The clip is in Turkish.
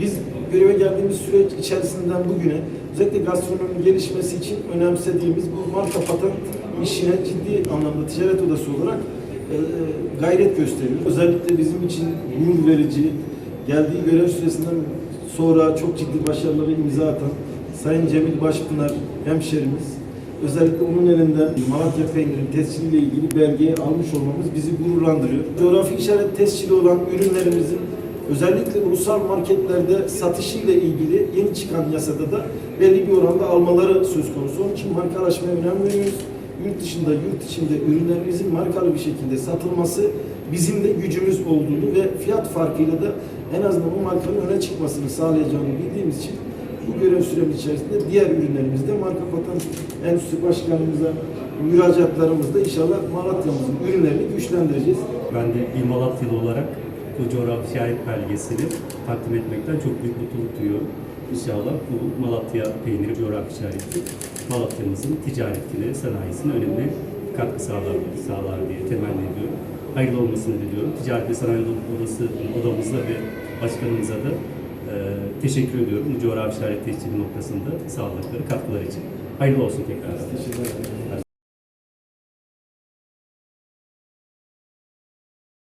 Biz göreve geldiğimiz süreç içerisinden bugüne özellikle gastronominin gelişmesi için önemsediğimiz bu marka patent işine ciddi anlamda ticaret odası olarak e, gayret gösteriyoruz. Özellikle bizim için gurur verici, geldiği görev süresinden sonra çok ciddi başarılara imza atan Sayın Cemil Başpınar hemşerimiz özellikle onun elinden Malatya peynirinin tesciliyle ilgili belgeyi almış olmamız bizi gururlandırıyor. Coğrafi işaret tescili olan ürünlerimizin özellikle ulusal marketlerde satışıyla ilgili yeni çıkan yasada da belli bir oranda almaları söz konusu. Onun için markalaşmaya önem veriyoruz. Yurt dışında, yurt içinde ürünlerimizin markalı bir şekilde satılması bizim de gücümüz olduğunu ve fiyat farkıyla da en azından bu markanın öne çıkmasını sağlayacağını bildiğimiz için bu görev süremiz içerisinde diğer ürünlerimizde marka patent enstitüsü başkanımıza müracaatlarımızda inşallah Malatya'mızın ürünlerini güçlendireceğiz. Ben de bir Malatyalı olarak bu coğrafi işaret belgesini takdim etmekten çok büyük mutluluk duyuyorum. İnşallah bu Malatya peyniri coğrafi işareti Malatya'mızın ticaretine, sanayisine önemli katkı sağlar, sağlar diye temenni ediyorum. Hayırlı olmasını diliyorum. Ticaret ve Sanayi Odası, odamızda ve başkanımıza da e, teşekkür ediyorum. Bu coğrafi işaret noktasında sağladıkları katkılar için. Hayırlı olsun tekrar. Teşekkür ederim.